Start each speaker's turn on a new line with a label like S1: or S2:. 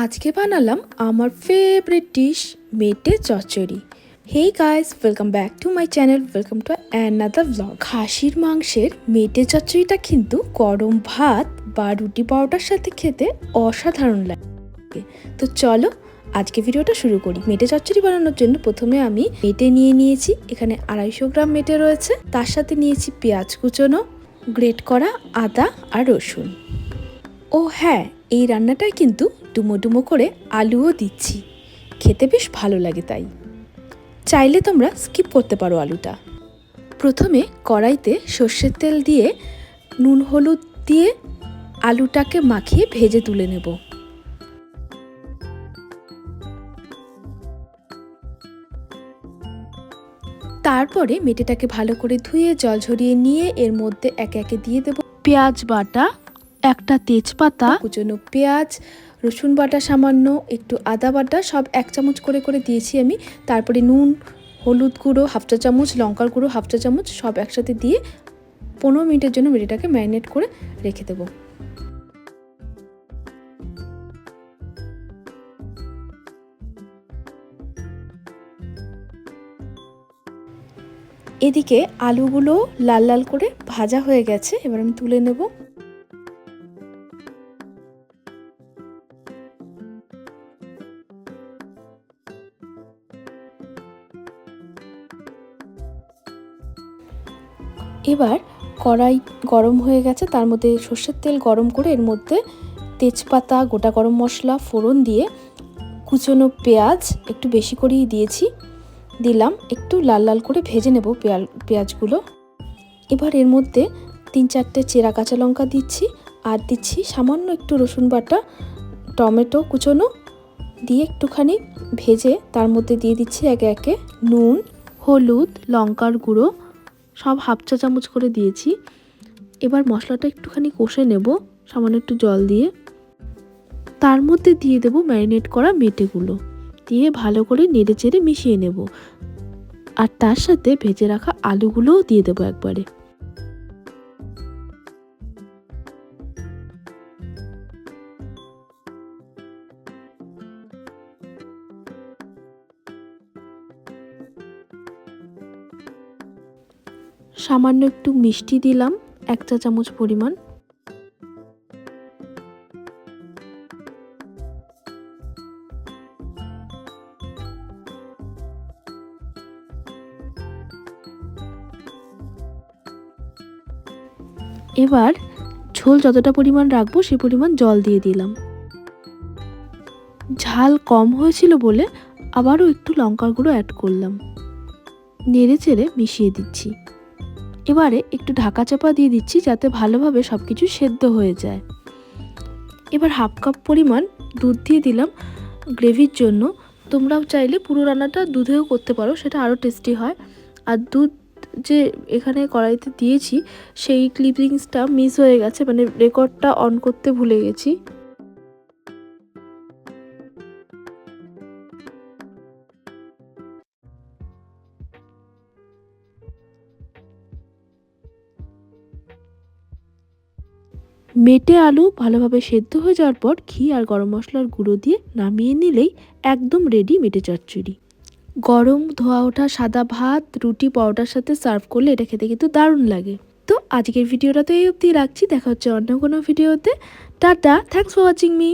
S1: আজকে বানালাম আমার ফেভারিট ডিশ মেটে চচ্চড়ি। Hey guys welcome back to my channel welcome to another blog খাসির মাংসের মেটে চচ্চড়িটা কিন্তু গরম ভাত বা রুটি পাউডার সাথে খেতে অসাধারণ লাগে। তো চলো, আজকে ভিডিওটা শুরু করি। মেটে চচ্চড়ি বানানোর জন্য প্রথমে আমি মেটে নিয়ে নিয়েছি, এখানে আড়াইশো গ্রাম মেটে রয়েছে। তার সাথে নিয়েছি পেঁয়াজ কুচোনো গ্রেট করা আদা আর রসুন। ও হ্যাঁ এই রান্নাটায় কিন্তু ডুমো ডুমো করে আলুও দিচ্ছি। খেতে বেশ ভালো লাগে তাই। চাইলে তোমরা স্কিপ করতে পারো আলুটা। প্রথমে কড়াইতে সর্ষের তেল দিয়ে নুন হলুদ দিয়ে আলুটাকে মাখিয়ে ভেজে তুলে নেব। তারপরে মেটেটাকে ভালো করে ধুয়ে জল ঝরিয়ে নিয়ে এর মধ্যে একে একে দিয়ে দেব। পেঁয়াজ বাটা একটা তেজপাতা, কুচনো পেঁয়াজ, রসুন বাটা সামান্য, একটু আদা বাটা, সব এক চামচ করে করে দিয়েছি আমি। তারপরে নুন, হলুদ গুঁড়ো, হাফ চা চামচ, লঙ্কার গুঁড়ো, হাফ চা চামচ, সব একসাথে দিয়ে পনেরো মিনিটের জন্য মেডিটাকে ম্যারিনেট করে রেখে দেবো। এদিকে আলুগুলো লাল লাল করে ভাজা হয়ে গেছে, এবার আমি তুলে নেব। এবার কড়াই গরম হয়ে গেছে, তার মধ্যে সর্ষের তেল গরম করে এর মধ্যে তেজপাতা, গোটা গরম মশলা, ফোড়ন দিয়ে কুচনো পেঁয়াজ একটু বেশি করেই দিয়েছি, দিলাম, একটু লাল লাল করে ভেজে নেব পেঁয়াজগুলো। এবার এর মধ্যে তিন চারটে চেরা কাঁচা লঙ্কা দিচ্ছি, আর দিচ্ছি সামান্য একটু রসুন বাটা, টমেটো কুচনো দিয়ে একটুখানি ভেজে তার মধ্যে দিয়ে দিচ্ছি একে একে নুন, হলুদ, লঙ্কার গুঁড়ো সব হাফ চা চামচ করে দিয়েছি। এবার মশলাটা একটুখানি কষে নেব, সামান্য একটু জল দিয়ে। তার মধ্যে দিয়ে দেব ম্যারিনেট করা মেটেগুলো। দিয়ে ভালো করে নেড়ে চেড়ে মিশিয়ে নেব। আর তার সাথে ভেজে রাখা আলুগুলোও দিয়ে দেবো একবারে। সামান্য একটু মিষ্টি দিলাম, এক চা চামচ পরিমাণ। এবার ঝোল যতটা পরিমাণ রাখব, সে পরিমাণ জল দিয়ে দিলাম। ঝাল কম হয়েছিল বলে আবারও একটু লঙ্কার গুঁড়ো অ্যাড করলাম। নেড়ে চেড়ে মিশিয়ে দিচ্ছি। এবারে একটু ঢাকা চাপা দিয়ে দিচ্ছি যাতে ভালোভাবে সব কিছু সেদ্ধ হয়ে যায়। এবার হাফ কাপ পরিমাণ দুধ দিয়ে দিলাম গ্রেভির জন্য। তোমরাও চাইলে পুরো রান্নাটা দুধেও করতে পারো, সেটা আরও টেস্টি হয়। আর দুধ যে এখানে কড়াইতে দিয়েছি, সেই ক্লিপিংসটা মিস হয়ে গেছে মানে রেকর্ডটা অন করতে ভুলে গেছি। মেটে আলু ভালোভাবে সেদ্ধ হয়ে যাওয়ার পর ঘি আর গরম মশলার গুঁড়ো দিয়ে নামিয়ে নিলেই একদম রেডি মেটে চচ্চড়ি। গরম ধোয়া ওঠা সাদা ভাত, রুটি, পরোটার সাথে সার্ভ করলে এটা খেতে কিন্তু দারুণ লাগে। তো আজকের ভিডিওটা তো এই অবধি রাখছি, দেখা হচ্ছে অন্য কোনো ভিডিওতে। Tata thanks for watching me